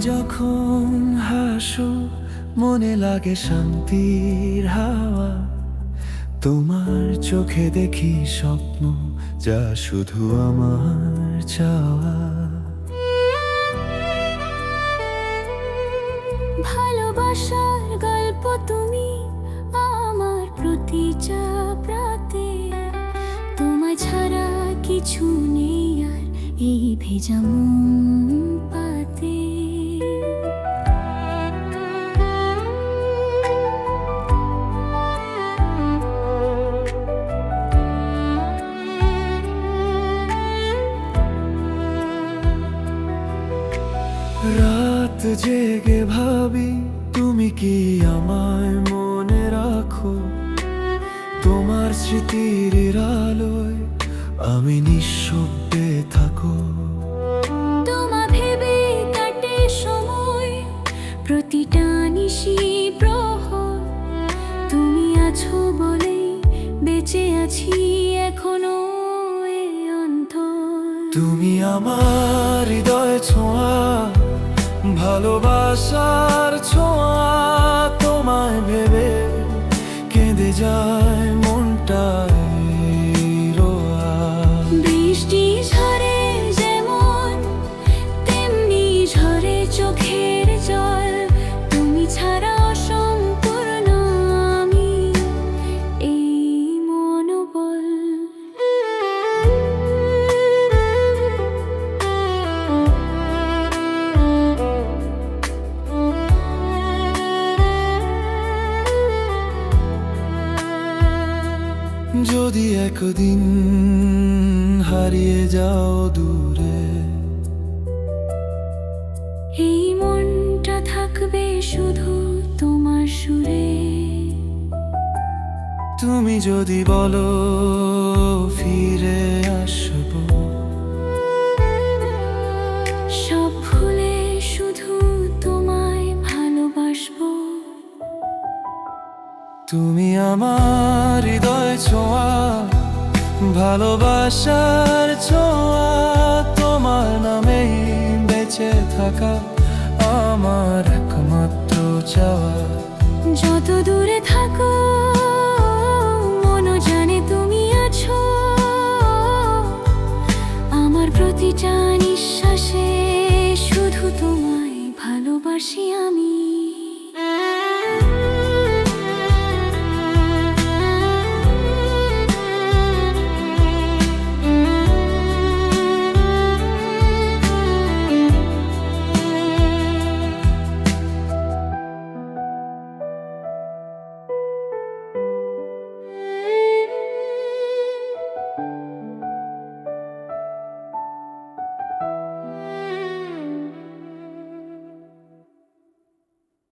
যখন হাসো, মনে লাগে শান্তির হাওয়া। তোমার চোখে দেখি স্বপ্ন, যা শুধু আমার চাওয়া। ভালোবাসার গল্প তুমি আমার প্রতি চাপ রাতে তোমায় ছাড়া কিছু নেই আর এই ভেজা মন। রাত জেগে ভাবি তুমি কি আমায় মনে রাখো? তোমার স্মৃতির আলোয় আমি নিঃশব্দে থাকো। তোমা ভেবে কাটে সময় প্রতিটা নিশি প্রহর তুমি আছো বলে বেঁচে আছি এখনও তুমি আমার হৃদয় ছোঁয়া ভালোবাসার ছোঁয়া যদি একদিন হারিয়ে যাও দূরে এই মনটা থাকবে শুধু তোমার সুরে। তুমি যদি বলো ফিরে আসব তুমি আমার হৃদয় ছোঁয়া, ভালোবাসার ছোঁয়া, তোমার নামেই বেঁচে থাকা আমার একমাত্র চাওয়া। যত দূরে থাকো